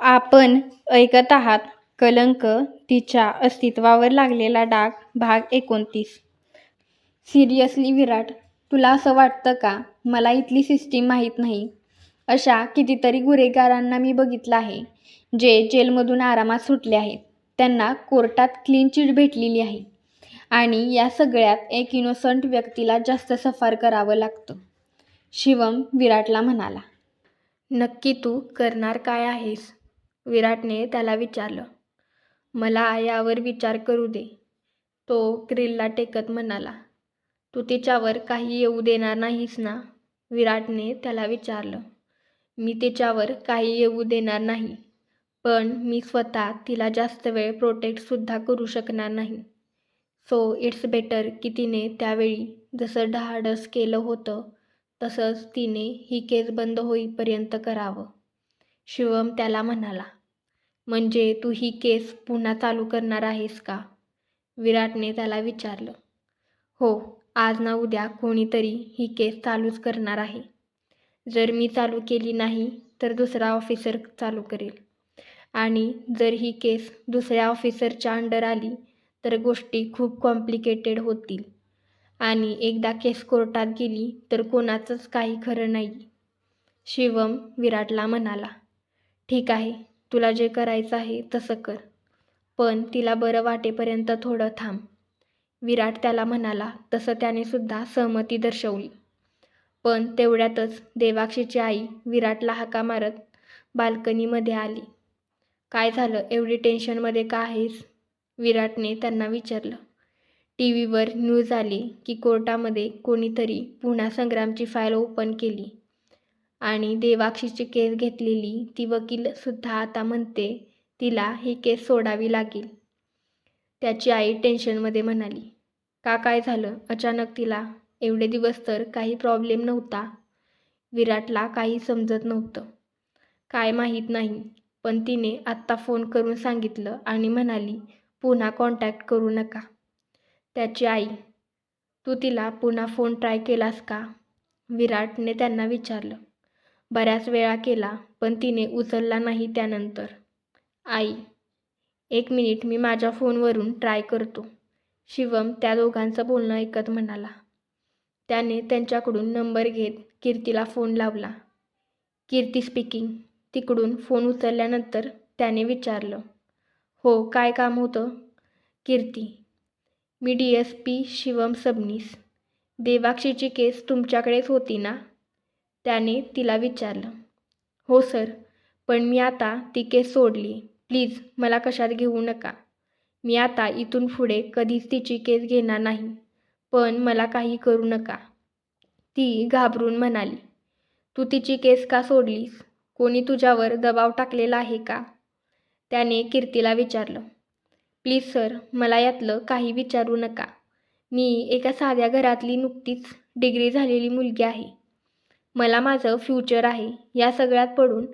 आपण ऐकत आहात कलंक तिच्या अस्तित्वावर लागलेला डाग भाग एकोणतीस. सिरियसली विराट तुला असं वाटतं का? मला इथली सिस्टीम माहीत नाही. अशा कितीतरी गुन्हेगारांना मी बघितलं आहे जे जेलमधून आरामात सुटले आहेत. त्यांना कोर्टात क्लीन चिट भेटलेली आहे आणि या सगळ्यात एक इनोसंट व्यक्तीला जास्त सफर करावं लागतं. शिवम विराटला म्हणाला नक्की तू करणार काय आहेस? विराटने त्याला विचारलं मला यावर विचार करू दे. तो क्रिलला टेकत म्हणाला तू तिच्यावर काही येऊ देणार नाहीस ना? विराटने त्याला विचारलं मी तिच्यावर काही येऊ देणार नाही पण मी स्वतः तिला जास्त वेळ प्रोटेक्टसुद्धा करू शकणार नाही. सो इट्स बेटर की तिने त्यावेळी जसं धाडस केलं होतं तसंच तिने ही केस बंद होईपर्यंत करावं. शिवम त्याला म्हणाला म्हणजे तू ही केस पुन्हा चालू करणार आहेस का? विराटने त्याला विचारलं. हो आज ना उद्या कोणीतरी ही केस चालूच करणार आहे. जर मी चालू केली नाही तर दुसरा ऑफिसर चालू करेल. आणि जर ही केस दुसऱ्या ऑफिसरच्या अंडर आली तर गोष्टी खूप कॉम्प्लिकेटेड होतील. आणि एकदा केस कोर्टात गेली तर कोणाचंच काही खरं नाही. शिवम विराटला म्हणाला ठीक आहे तुला जे करायचं आहे तसं कर. पण तिला बरं वाटेपर्यंत थोडं थांब. विराट त्याला म्हणाला तसं त्याने सुद्धा सहमती दर्शवली. पण तेवढ्यातच देवाक्षीची आई विराटला हाका मारत बाल्कनीमध्ये आली. काय झालं? एवढी टेन्शनमध्ये का आहेस? विराटने त्यांना विचारलं. टी व्हीवर न्यूज आली की कोर्टामध्ये कोणीतरी पुन्हा संग्रामची फाईल ओपन केली. आणि देवाक्षीची केस घेतलेली ती वकीलसुद्धा आता म्हणते तिला ही केस सोडावी लागेल. त्याची आई टेन्शनमध्ये म्हणाली का काय झालं? अचानक तिला एवढे दिवस तर काही प्रॉब्लेम नव्हता. विराटला काही समजत नव्हतं. काय माहीत नाही पण तिने आत्ता फोन करून सांगितलं आणि म्हणाली पुन्हा कॉन्टॅक्ट करू नका. त्याची आई तू तिला पुन्हा फोन ट्राय केलास का? विराटने त्यांना विचारलं. बऱ्याच वेळा केला पण तिने उचलला नाही त्यानंतर. आई एक मिनिट मी माझ्या फोनवरून ट्राय करतो. शिवम त्या दोघांचं बोलणं ऐकत म्हणाला. त्याने त्यांच्याकडून नंबर घेत कीर्तीला फोन लावला. कीर्ती स्पीकिंग तिकडून फोन उचलल्यानंतर त्याने विचारलं. हो काय काम होतं? कीर्ती मी D S P Shivam Sabnis. देवाक्षीची case तुमच्याकडेच होती ना? त्याने तिला विचारलं हो सर पण मी आता ती केस सोडली. प्लीज मला कशात घेऊ नका. मी आता इथून पुढे कधीच तिची केस घेणार नाही पण मला काही करू नका. ती घाबरून म्हणाली तू तिची केस का सोडलीस? कोणी तुझ्यावर दबाव टाकलेला आहे का? त्याने कीर्तीला विचारलं प्लीज सर मला यातलं काही विचारू नका. मी एका साध्या घरातली नुकतीच डिग्री झालेली मुलगी आहे. मला माझं फ्युचर आहे या सगळ्यात पडून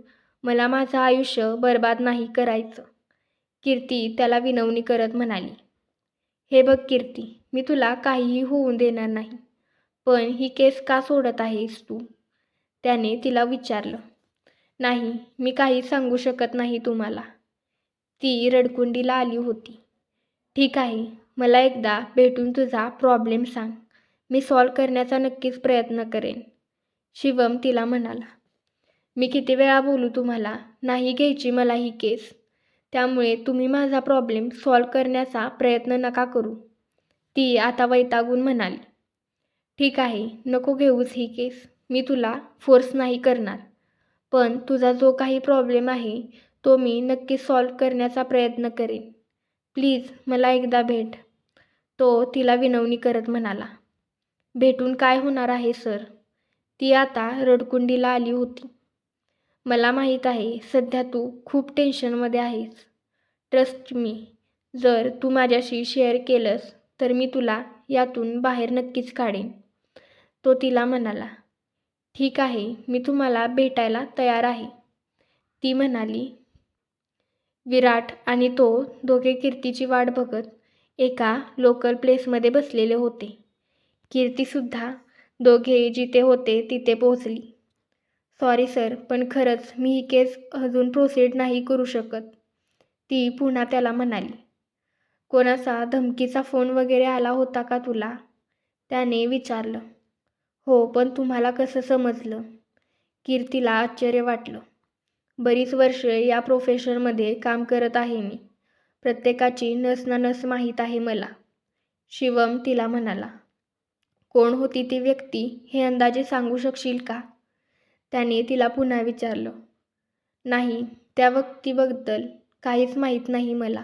मला माझं आयुष्य बर्बाद नाही करायचं. कीर्ती त्याला विनवणी करत म्हणाली. हे बघ कीर्ती मी तुला काहीही होऊन देणार नाही पण ही केस का सोडत आहेस तू? त्याने तिला विचारलं. नाही मी काही सांगू शकत नाही तुम्हाला. ती रडकुंडीला आली होती. ठीक आहे मला एकदा भेटून तुझा प्रॉब्लेम सांग. मी सॉल्व करण्याचा नक्कीच प्रयत्न करेन. शिवम तिला म्हणाला मी किती वेळा बोलू तुम्हाला? नाही घ्यायची मला ही केस. त्यामुळे तुम्ही माझा प्रॉब्लेम सॉल्व करण्याचा प्रयत्न नका करू. ती आता वैतागून म्हणाली ठीक आहे नको घेऊच ही केस. मी तुला फोर्स नाही करणार. पण तुझा जो काही प्रॉब्लेम आहे तो मी नक्की सॉल्व करण्याचा प्रयत्न करेन. प्लीज मला एकदा भेट. तो तिला विनवणी करत म्हणाला भेटून काय होणार आहे सर? ती आता रडकुंडीला आली होती. मला माहीत आहे सध्या तू खूप टेन्शनमध्ये आहेस. ट्रस्ट मी जर तू माझ्याशी शेअर केलंस तर मी तुला यातून बाहेर नक्कीच काढेन. तो तिला म्हणाला ठीक आहे मी तुम्हाला भेटायला तयार आहे. ती म्हणाली विराट आणि तो दोघे कीर्तीची वाट बघत एका लोकल प्लेसमध्ये बसलेले होते. कीर्तीसुद्धा दोघे जिथे होते तिथे पोहोचली. सॉरी सर पण खरंच मी ही केस अजून प्रोसीड नाही करू शकत. ती पुन्हा त्याला म्हणाली. कोणाचा धमकीचा फोन वगैरे आला होता का तुला? त्याने विचारलं. हो पण तुम्हाला कसं समजलं? कीर्तीला आश्चर्य वाटलं. बरीच वर्ष या प्रोफेशनमध्ये काम करत आहे मी. प्रत्येकाची नस ना नस माहीत आहे मला. शिवम तिला म्हणाला. कोण होती ती व्यक्ती हे अंदाजे सांगू शकशील का? त्याने तिला पुन्हा विचारलं. नाही त्या व्यक्तीबद्दल काहीच माहीत नाही मला.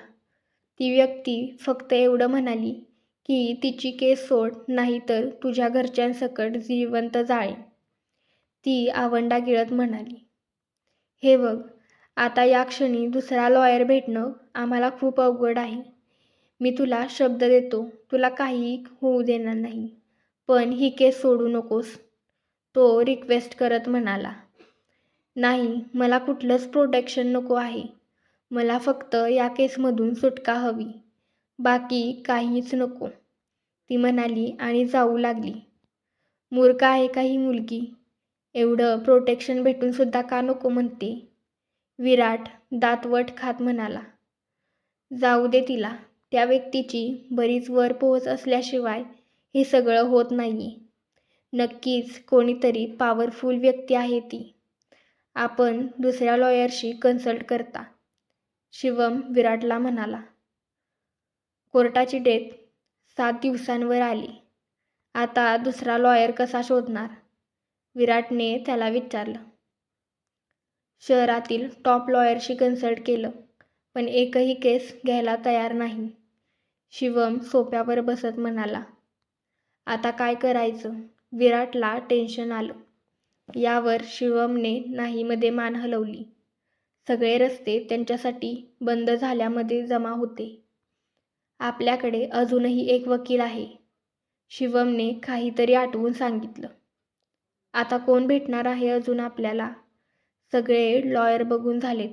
ती व्यक्ती फक्त एवढं म्हणाली की तिची केस सोड नाही तर तुझ्या घरच्यांसकट जिवंत जाळे. ती आवंडा गिळत म्हणाली. हे बघ आता या क्षणी दुसरा लॉयर भेटणं आम्हाला खूप अवघड आहे. मी तुला शब्द देतो तुला काही होऊ देणार नाही. पण ही केस सोडू नकोस. तो रिक्वेस्ट करत म्हणाला नाही मला कुठलंच प्रोटेक्शन नको आहे. मला फक्त या केसमधून सुटका हवी. बाकी काहीच नको. ती म्हणाली आणि जाऊ लागली. मूर्ख आहे का ही मुलगी? एवढं प्रोटेक्शन भेटूनसुद्धा का नको म्हणते? विराट दातवट खात म्हणाला. जाऊ दे तिला. त्या व्यक्तीची बरीच वर पोहोच असल्याशिवाय हे सगळं होत नाही नक्कीच कोणीतरी पॉवरफुल व्यक्ती आहे ती. आपण दुसऱ्या लॉयरशी कन्सल्ट करता. शिवम विराटला म्हणाला. कोर्टाची डेट सात दिवसांवर आली. आता दुसरा लॉयर कसा शोधणार? विराटने त्याला विचारलं. शहरातील टॉप लॉयरशी कन्सल्ट केलं पण एकही केस घ्यायला तयार नाही. शिवम सोप्यावर बसत म्हणाला. आता काय करायचं? विराटला टेन्शन आलं. यावर शिवमने नाहीमध्ये मान हलवली. सगळे रस्ते त्यांच्यासाठी बंद झाल्यामध्ये जमा होते. आपल्याकडे अजूनही एक वकील आहे. शिवमने काहीतरी आठवून सांगितलं. आता कोण भेटणार आहे अजून आपल्याला? सगळे लॉयर बघून झालेत.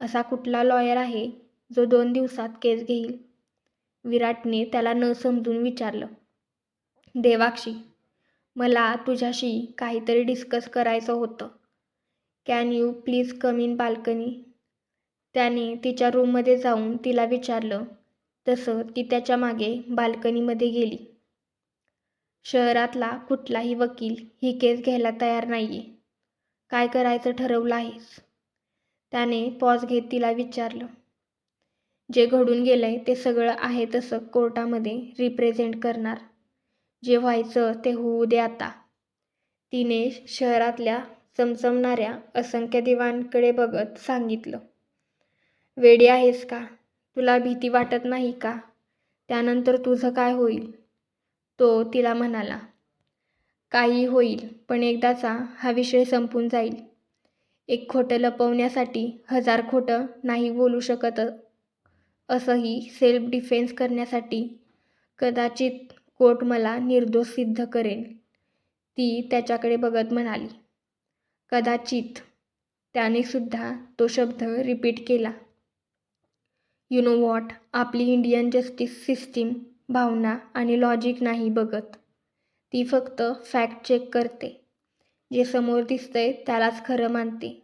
असा कुठला लॉयर आहे जो दोन दिवसात केस घेईल? विराटने त्याला न समजून विचारलं. देवाक्षी मला तुझ्याशी काहीतरी डिस्कस करायचं होतं. Can you please come in balcony? त्याने तिच्या रूममध्ये जाऊन तिला विचारलं. तसं ती त्याच्यामागे बाल्कनीमध्ये गेली. शहरातला कुठलाही वकील ही केस घ्यायला तयार नाही आहे काय करायचं ठरवलं आहेस? त्याने पॉज घेत तिला विचारलं. जे घडून गेलं आहे ते सगळं आहे तसं कोर्टामध्ये रिप्रेझेंट करणार. जे व्हायचं ते होऊ दे आता. तिने शहरातल्या चमचमणाऱ्या असंख्य दिवांकडे बघत सांगितलं. वेडी आहेस का? तुला भीती वाटत नाही का? त्यानंतर तुझं काय होईल? तो तिला म्हणाला. काही होईल पण एकदाचा हा विषय संपून जाईल. एक खोटं लपवण्यासाठी हजार खोटं नाही बोलू शकत असंही सेल्फ डिफेन्स करण्यासाठी कदाचित कोर्ट मला निर्दोष सिद्ध करेन. ती त्याच्याकडे बघत म्हणाली. कदाचित त्याने सुद्धा तो शब्द रिपीट केला. यु नो वॉट आपली इंडियन जस्टिस सिस्टीम भावना आणि लॉजिक नाही बघत. ती फक्त फॅक्ट चेक करते. जे समोर दिसतंय त्यालाच खरं मानते.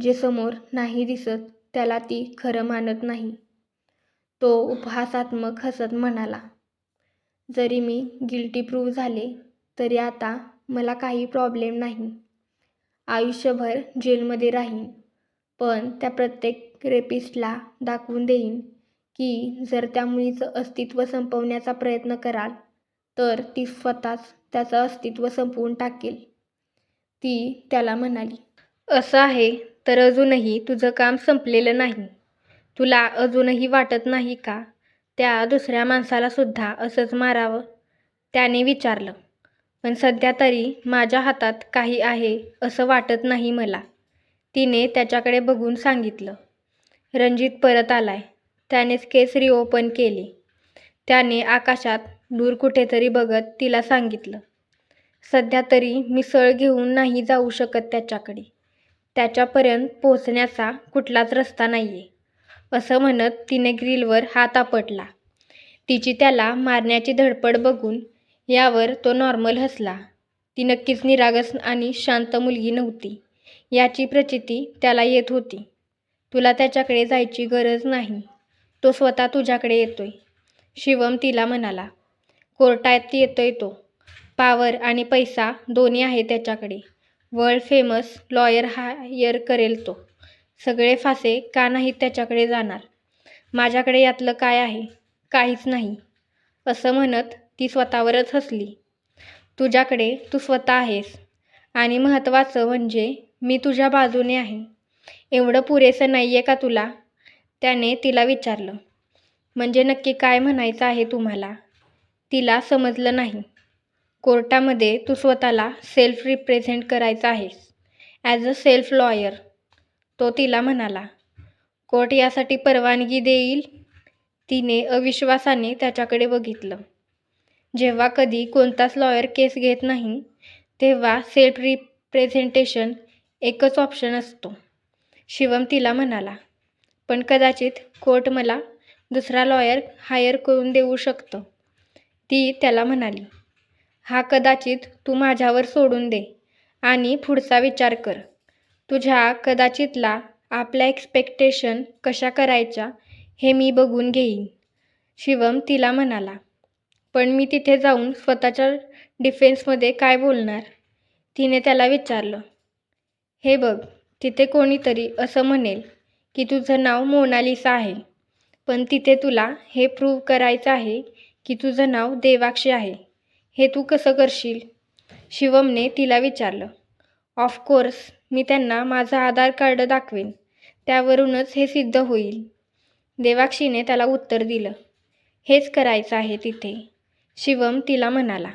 जे समोर नाही दिसत त्याला ती खरं मानत नाही. तो उपहासात्मक हसत म्हणाला. जरी मी गिल्टी प्रूव्ह झाले तरी आता मला काही प्रॉब्लेम नाही. आयुष्यभर जेलमध्ये राहीन पण त्या प्रत्येक रेपिस्टला दाखवून देईन की जर त्या मुलीचं अस्तित्व संपवण्याचा प्रयत्न कराल तर ती स्वतःच त्याचं अस्तित्व संपवून टाकेल. ती त्याला म्हणाली. असं आहे तर अजूनही तुझं काम संपलेलं नाही. तुला अजूनही वाटत नाही का त्या दुसऱ्या माणसाला सुद्धा असंच मारावं त्याने विचारलं. पण सध्या तरी माझ्या हातात काही आहे असं वाटत नाही मला. तिने त्याच्याकडे बघून सांगितलं. रणजित परत आलाय. त्यानेच केस रिओपन केली. त्याने आकाशात दूर कुठेतरी बघत तिला सांगितलं. सध्या तरी मिसळ घेऊन नाही जाऊ शकत त्याच्याकडे. त्याच्यापर्यंत पोहोचण्याचा कुठलाच रस्ता नाही आहे असं म्हणत तिने ग्रिलवर हात आपटला. तिची त्याला मारण्याची धडपड बघून यावर तो नॉर्मल हसला. ती नक्कीच निरागस आणि शांत मुलगी नव्हती. याची प्रचिती त्याला येत होती. तुला त्याच्याकडे जायची गरज नाही. तो स्वतः तुझ्याकडे येतोय शिवम तिला म्हणाला. कोर्टात येतोय तो. पावर आणि पैसा दोन्ही आहे त्याच्याकडे. वर्ल्ड फेमस लॉयर हायर करेल तो. सगळे फासे का नाहीत त्याच्याकडे जाणार? माझ्याकडे यातलं काय आहे? काहीच नाही. असं म्हणत ती स्वतःवरच हसली. तुझ्याकडे तू स्वतः आहेस. आणि महत्त्वाचं म्हणजे मी तुझ्या बाजूने आहे. एवढं पुरेसं नाही आहे का तुला? त्याने तिला विचारलं. म्हणजे नक्की काय म्हणायचं आहे तुम्हाला? तिला समजलं नाही. कोर्टामध्ये तू स्वतःला सेल्फ रिप्रेझेंट करायचा आहेस. As a self lawyer. तो तिला म्हणाला कोर्ट यासाठी परवानगी देईल. तिने अविश्वासाने त्याच्याकडे बघितलं. जेव्हा कधी कोणताच लॉयर केस घेत नाही तेव्हा सेल्फ रिप्रेझेंटेशन एकच ऑप्शन असतो. शिवम तिला म्हणाला पण कदाचित कोर्ट मला दुसरा लॉयर हायर करून देऊ शकतं. ती त्याला म्हणाली हा कदाचित तू माझ्यावर सोडून दे आणि पुढचा विचार कर. तुझ्या कदाचितला आपल्या एक्सपेक्टेशन कशा करायच्या हे मी बघून घेईन. शिवम तिला म्हणाला पण मी तिथे जाऊन स्वतःच्या डिफेन्समध्ये काय बोलणार? तिने त्याला विचारलं हे बघ तिथे कोणीतरी असं म्हणेल की तुझं नाव मोनालिसा आहे पण तिथे तुला हे प्रूव्ह करायचं आहे की तुझं नाव देवाक्षी आहे. हे तू कसं करशील? शिवमने तिला विचारलं ऑफकोर्स मी त्यांना माझं आधार कार्ड दाखवेन. त्यावरूनच हे सिद्ध होईल. देवाक्षीने त्याला उत्तर दिलं. हेच करायचं आहे तिथे. शिवम तिला म्हणाला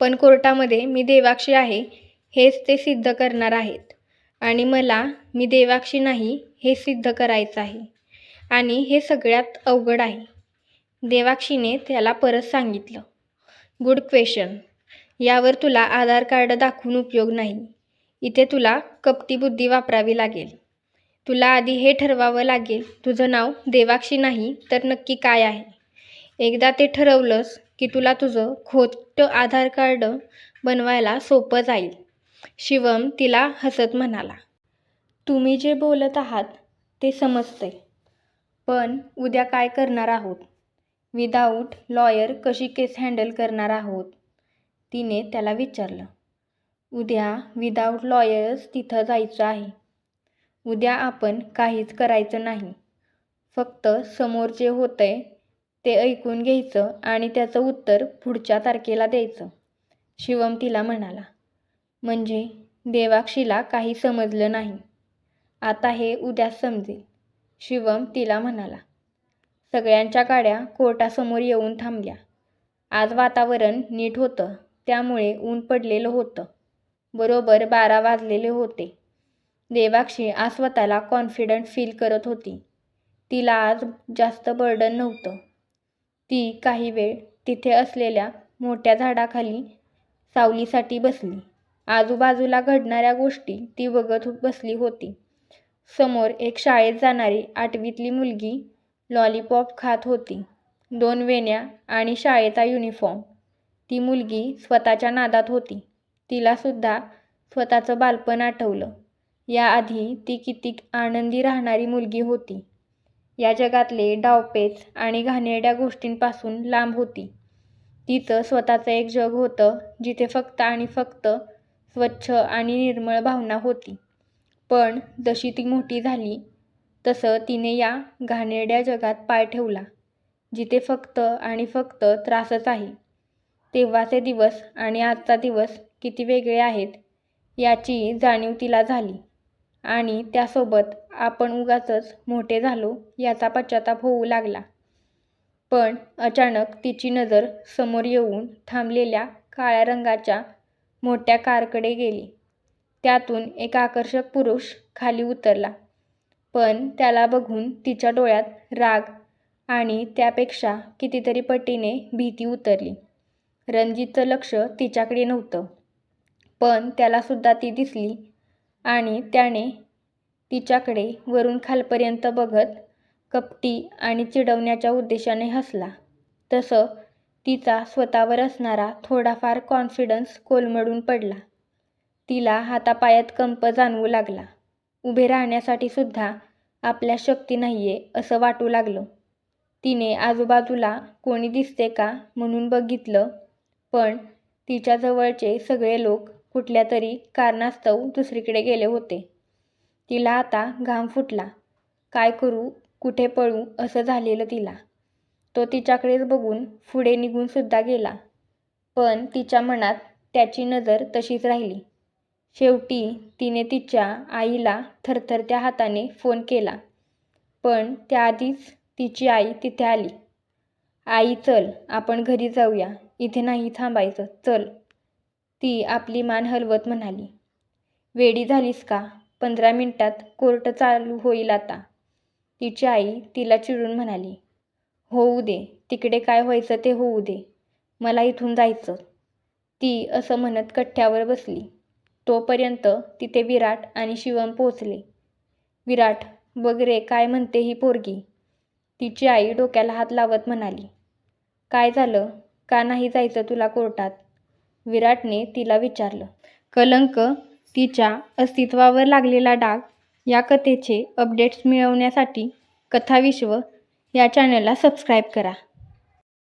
पण कोर्टामध्ये मी देवाक्षी आहे हेच ते सिद्ध करणार आहेत. आणि मला मी देवाक्षी नाही हे सिद्ध करायचं आहे. आणि हे सगळ्यात अवघड आहे. देवाक्षीने त्याला परत सांगितलं गुड क्वेश्चन यावर तुला आधार कार्ड दाखवून उपयोग नाही. इथे तुला कपटी बुद्धी वापरावी लागेल. तुला आधी हे ठरवावं लागेल तुझं नाव देवाक्षी नाही तर नक्की काय आहे? एकदा ते ठरवलंस की तुला तुझं खोटं आधार कार्ड बनवायला सोपं जाईल. शिवम तिला हसत म्हणाला. तुम्ही जे बोलत आहात ते समजते पण उद्या काय करणार आहोत? विदाऊट लॉयर कशी केस हँडल करणार आहोत? तिने त्याला विचारलं. उद्या विदाऊट लॉयर्स तिथं जायचं आहे. उद्या आपण काहीच करायचं नाही. फक्त समोर जे होतंय ते ऐकून घ्यायचं आणि त्याचं उत्तर पुढच्या तारखेला द्यायचं. शिवम तिला म्हणाला म्हणजे देवाक्षीला काही समजलं नाही. आता हे उद्या समजेल. शिवम तिला म्हणाला सगळ्यांच्या गाड्या कोर्टासमोर येऊन थांबल्या. आज वातावरण नीट होतं त्यामुळे ऊन पडलेलं होतं. बरोबर बारा वाजलेले होते. देवाक्षी आज स्वतःला कॉन्फिडंट फील करत होती. तिला आज जास्त बर्डन नव्हतं. ती काही वेळ तिथे असलेल्या मोठ्या झाडाखाली सावलीसाठी बसली. आजूबाजूला घडणाऱ्या गोष्टी ती बघत बसली होती. समोर एक शाळेत जाणारी आठवीतली मुलगी लॉलीपॉप खात होती. दोन वेण्या आणि शाळेचा युनिफॉर्म ती मुलगी स्वतःच्या नादात होती. तिलासुद्धा स्वतःचं बालपण आठवलं. याआधी ती किती आनंदी राहणारी मुलगी होती. या जगातले डावपेच आणि घाणेरड्या गोष्टींपासून लांब होती. तिचं स्वतःचं एक जग होतं जिथे फक्त आणि फक्त स्वच्छ आणि निर्मळ भावना होती. पण जशी ती मोठी झाली तसं तिने या घाणेरड्या जगात पाय ठेवला जिथे फक्त आणि फक्त त्रासच आहे. तेव्हाचे दिवस आणि आजचा दिवस किती वेगळे आहेत याची जाणीव तिला झाली. आणि त्यासोबत आपण उगाचच मोठे झालो याचा पश्चाताप होऊ लागला. पण अचानक तिची नजर समोर येऊन थांबलेल्या काळ्या रंगाच्या मोठ्या कारकडे गेली. त्यातून एक आकर्षक पुरुष खाली उतरला. पण त्याला बघून तिच्या डोळ्यात राग आणि त्यापेक्षा कितीतरी पटीने भीती उतरली. रणजितचं लक्ष तिच्याकडे नव्हतं. पण त्यालासुद्धा ती दिसली आणि त्याने तिच्याकडे वरून खालपर्यंत बघत कपटी आणि चिडवण्याच्या उद्देशाने हसला. तसं तिचा स्वतःवर असणारा थोडाफार कॉन्फिडन्स कोलमडून पडला. तिला हातापायात कंप जाणवू लागला. उभे राहण्यासाठी सुद्धा आपल्या शक्ती नाहीये असं वाटू लागलं. तिने आजूबाजूला कोणी दिसते का म्हणून बघितलं पण तिच्या जवळचे सगळे लोक कुठल्या तरी कारणास्तव दुसरीकडे गेले होते. तिला आता घाम फुटला. काय करू? कुठे पळू? असं झालेलं तिला. तो तिच्याकडेच बघून पुढे निघूनसुद्धा गेला. पण तिच्या मनात त्याची नजर तशीच राहिली. शेवटी तिने तिच्या आईला थरथरत्या हाताने फोन केला. पण त्याआधीच तिची आई तिथे आली. आई चल. आपण घरी जाऊया. इथे नाही थांबायचं. चल. ती आपली मान हलवत म्हणाली वेडी झालीस का? पंधरा मिनिटात कोर्ट चालू होईल आता. तिची आई तिला चिडून म्हणाली होऊ दे तिकडे काय व्हायचं ते होऊ दे मला इथून जायचं. ती असं म्हणत कठ्ठ्यावर बसली. तोपर्यंत तिथे विराट आणि शिवम पोचले विराट बघ रे काय म्हणते ही पोरगी. तिची आई डोक्याला हात लावत म्हणाली काय झालं? का नाही जायचं तुला कोर्टात? विराटने तिला विचारलं कलंक तिच्या अस्तित्वावर लागलेला डाग या कथेचे अपडेट्स मिळवण्यासाठी कथाविश्व या चॅनलला सबस्क्राईब करा.